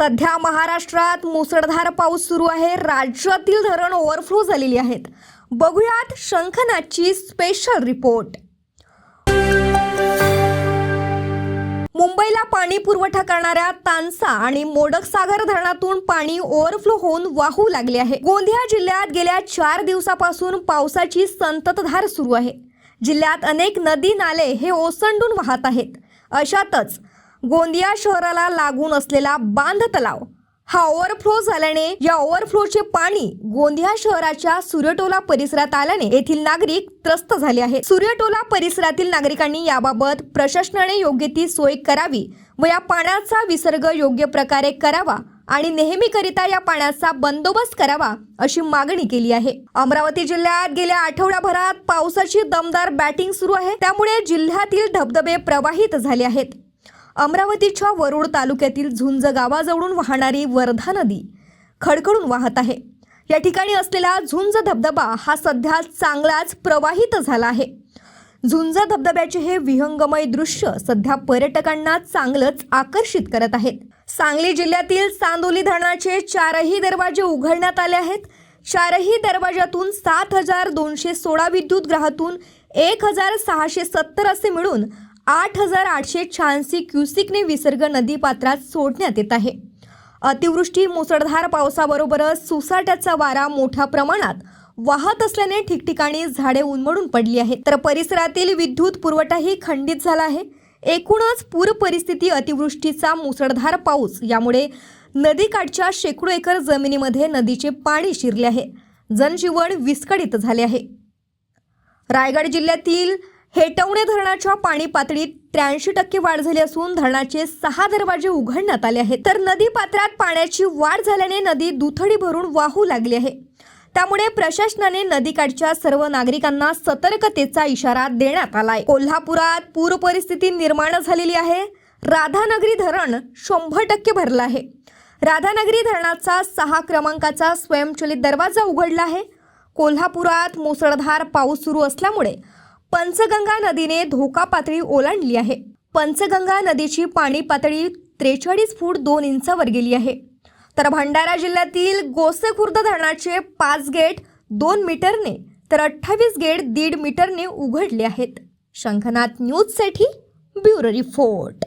सध्या महाराष्ट्रात मुसळधार पाऊस सुरू आहे. राज्यातील धरण ओव्हरफ्लो झालेली आहेत. बघूयात शंखनाथची स्पेशल रिपोर्ट मुंबईला पाणी पुरवठा करणाऱ्या तानसा आणि मोडक सागर धरणातून पाणी ओव्हरफ्लो होऊन वाहू लागले आहे. गोंदिया जिल्ह्यात गेल्या चार दिवसापासून पावसाची संततधार सुरू आहे. जिल्ह्यात अनेक नदी नाले हे ओसंडून वाहत आहेत. अशातच गोंदिया शहराला लागून असलेला बांध तलाव हा ओव्हरफ्लो झाल्याने या ओव्हरफ्लोचे पाणी गोंदिया शहराच्या सूर्यटोला परिसरात आल्याने येथील नागरिक त्रस्त झाले आहेत. सूर्यटोला परिसरातील नागरिकांनी याबाबत प्रशासनाने योग्य ती सोय करावी व या पाण्याचा विसर्ग योग्य प्रकारे करावा आणि नेहमीकरिता या पाण्याचा बंदोबस्त करावा अशी मागणी केली आहे. अमरावती जिल्ह्यात गेल्या आठवड्याभरात पावसाची दमदार बॅटिंग सुरू आहे. त्यामुळे जिल्ह्यातील धबधबे प्रवाहित झाले आहेत. अमरावतीच्या वरुड तालुक्यातील झुंज गावाजवळून वाहणारी वर्धा नदी खडखडून वाहत आहे. या ठिकाणी असलेला झुंज धबधबा हा सध्या चांगलाच प्रवाहित झाला आहे. झुंज धबधब्याचे हे विहंगमय दृश्य सध्या पर्यटकांना चांगलंच आकर्षित करत आहेत. सांगली जिल्ह्यातील चांदोली धरणाचे चारही दरवाजे उघडण्यात आले आहेत. चारही दरवाजातून सात हजार दोनशे सोळा विद्युत ग्रहातून एक हजार सहाशे सत्तर असे मिळून आठ हजार आठशे शहाऐंशी क्युसिकने विसर्ग नदीपात्रात सोडण्यात येत आहे. अतिवृष्टी मुसळधार पावसाबरोबरच सुसाट्याचा वारा मोठ्या प्रमाणात वाहत असल्याने ठिकठिकाणी झाडे उन्मळून पडली आहेत. तर परिसरातील विद्युत पुरवठाही खंडित झाला आहे. एकूणच पूर परिस्थिती अतिवृष्टीचा मुसळधार पाऊस यामुळे नदीकाठच्या शेकडो एकर जमिनीमध्ये नदीचे पाणी शिरले आहे. जनजीवन विस्कळीत झाले आहे. रायगड जिल्ह्यातील हेटवणे धरणाच्या पाणी पातळीत त्र्याऐंशी टक्के वाढ झाली असून धरणाचे सहा दरवाजे उघडण्यात आले आहेत. तर नदी पात्रात पाण्याची वाढ झाल्याने नदी दुथडी भरून वाहू लागली आहे. त्यामुळे प्रशासनाने नदीकाठच्या सर्व नागरिकांना सतर्कतेचा इशारा देण्यात आलाय. कोल्हापुरात पूर परिस्थिती निर्माण झालेली आहे. राधानगरी धरण शंभर टक्के भरलं आहे. राधानगरी धरणाचा सहा क्रमांकाचा स्वयंचलित दरवाजा उघडला आहे. कोल्हापुरात मुसळधार पाऊस सुरू असल्यामुळे पंचगंगा नदीने धोका पातळी ओलांडली आहे. पंचगंगा नदीची पाणी पातळी त्रेचाळीस फूट दोन इंचावर गेली आहे. तर भंडारा जिल्ह्यातील गोसेखुर्द धरणाचे पाच गेट दोन मीटरने तर अठ्ठावीस गेट दीड मीटरने उघडले आहेत. शंखनाथ न्यूजसाठी ब्युरो रिपोर्ट.